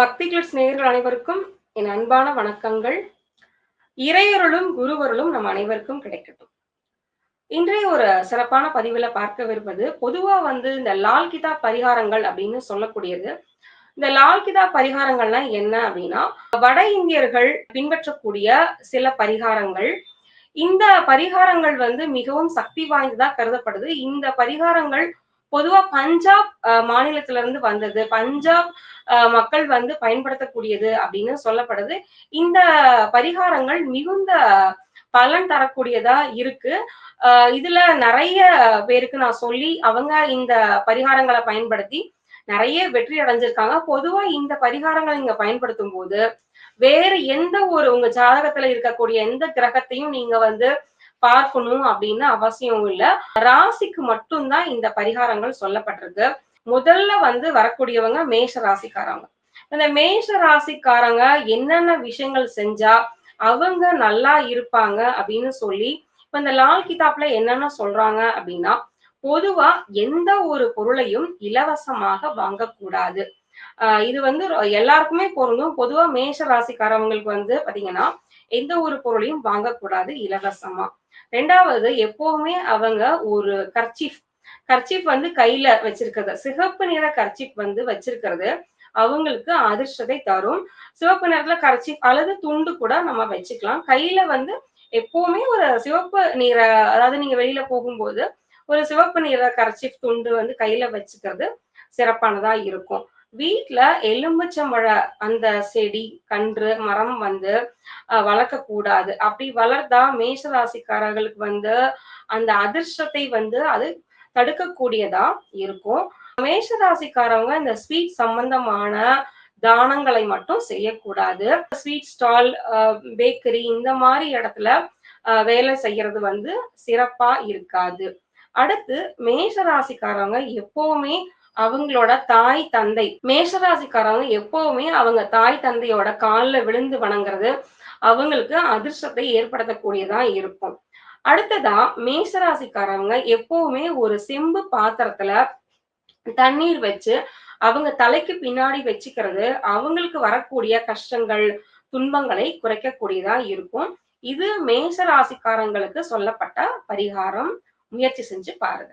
பக்தி கிளிட்ஸ் அனைவருக்கும் என் அன்பான வணக்கங்கள். இறையருளும் குருவருளும் நம் அனைவருக்கும் கிடைக்கட்டும். இன்றைய ஒரு சிறப்பான பதிவுல பார்க்கவிருப்பது பொதுவா வந்து இந்த லால் கிதா பரிகாரங்கள் அப்படின்னு சொல்லக்கூடியது. இந்த லால் கிதா பரிகாரங்கள்லாம் என்ன அப்படின்னா வட இந்தியர்கள் பின்பற்றக்கூடிய சில பரிகாரங்கள். இந்த பரிகாரங்கள் வந்து மிகவும் சக்தி வாய்ந்ததா கருதப்படுது. இந்த பரிகாரங்கள் பொதுவா பஞ்சாப் மாநிலத்துல இருந்து வந்தது. பஞ்சாப் மக்கள் வந்து பயன்படுத்தக்கூடியது அப்படின்னு சொல்லப்படுது. இந்த பரிகாரங்கள் மிகுந்த பலன் தரக்கூடியதா இருக்கு. அஹ், இதுல நிறைய பேருக்கு நான் சொல்லி அவங்க இந்த பரிகாரங்களை பயன்படுத்தி நிறைய வெற்றி அடைஞ்சிருக்காங்க. பொதுவா இந்த பரிகாரங்களை நீங்க பயன்படுத்தும் போது வேற எந்த ஒரு உங்க ஜாதகத்துல இருக்கக்கூடிய எந்த கிரகத்தையும் நீங்க வந்து பார்க்கணும் அப்படின்னு அவசியம் இல்ல. ராசிக்கு மட்டும்தான் இந்த பரிகாரங்கள் சொல்லப்பட்டிருக்கு. முதல்ல வந்து வரக்கூடியவங்க மேஷ ராசிக்காரங்க இந்த மேஷ ராசிக்காரங்க என்னென்ன விஷயங்கள் செஞ்சா அவங்க நல்லா இருப்பாங்க அப்படின்னு சொல்லி இப்ப இந்த லால் கிதாப்ல என்னென்ன சொல்றாங்க அப்படின்னா பொதுவா எந்த ஒரு பொருளையும் இலவசமாக வாங்கக்கூடாது. ஆஹ் இது வந்து எல்லாருக்குமே பொருந்தும். பொதுவா மேஷ ராசிக்காரவங்களுக்கு வந்து பாத்தீங்கன்னா எந்த ஒரு பொருளையும் வாங்கக்கூடாது இலவசமா. ரெண்டாவது எப்பவுமே அவங்க ஒரு கர்ச்சீஃப் கர்ச்சீஃப் வந்து கையில வச்சிருக்கிறது சிகப்பு நிற கர்ச்சீப் வந்து வச்சிருக்கிறது அவங்களுக்கு அதிர்ஷ்டத்தை தரும். சிவப்பு நிறத்துல கர்ச்சீஃப் அல்லது துண்டு கூட நம்ம வச்சுக்கலாம். கையில வந்து எப்பவுமே ஒரு சிவப்பு நிற அதாவது நீங்க வெளியில போகும்போது ஒரு சிவப்பு நிற கர்ச்சீஃப் துண்டு வந்து கையில வச்சுக்கிறது சிறப்பானதா இருக்கும். வீட்டுல எலுமிச்சம்பழ அந்த செடி கன்று மரம் வந்து அஹ், வளர்க்கக்கூடாது. அப்படி வளர்த்தா மேஷ ராசிக்காரர்களுக்கு வந்து அந்த அதிர்ஷ்டத்தை வந்து அது தடுக்கக்கூடியதா இருக்கும். மேஷ ராசிக்காரவங்க இந்த ஸ்வீட் சம்பந்தமான தானங்களை மட்டும் செய்யக்கூடாது. ஸ்வீட் ஸ்டால் பேக்கரி இந்த மாதிரி இடத்துல வேலை செய்யறது வந்து சிறப்பா இருக்காது. அடுத்து மேஷராசிக்காரவங்க எப்பவுமே அவங்களோட தாய் தந்தை. மேஷராசிக்காரவங்க எப்பவுமே அவங்க தாய் தந்தையோட காலில் விழுந்து வணங்குறது அவங்களுக்கு அதிர்ஷ்டத்தை ஏற்படுத்தக்கூடியதா இருக்கும். அடுத்ததா மேசராசிக்காரவங்க எப்பவுமே ஒரு செம்பு பாத்திரத்துல தண்ணீர் வச்சு அவங்க தலைக்கு பின்னாடி வச்சுக்கிறது அவங்களுக்கு வரக்கூடிய கஷ்டங்கள் துன்பங்களை குறைக்கக்கூடியதா இருக்கும். இது மேச ராசிக்காரங்களுக்கு சொல்லப்பட்ட பரிகாரம். முயற்சி செஞ்சு பாருங்க.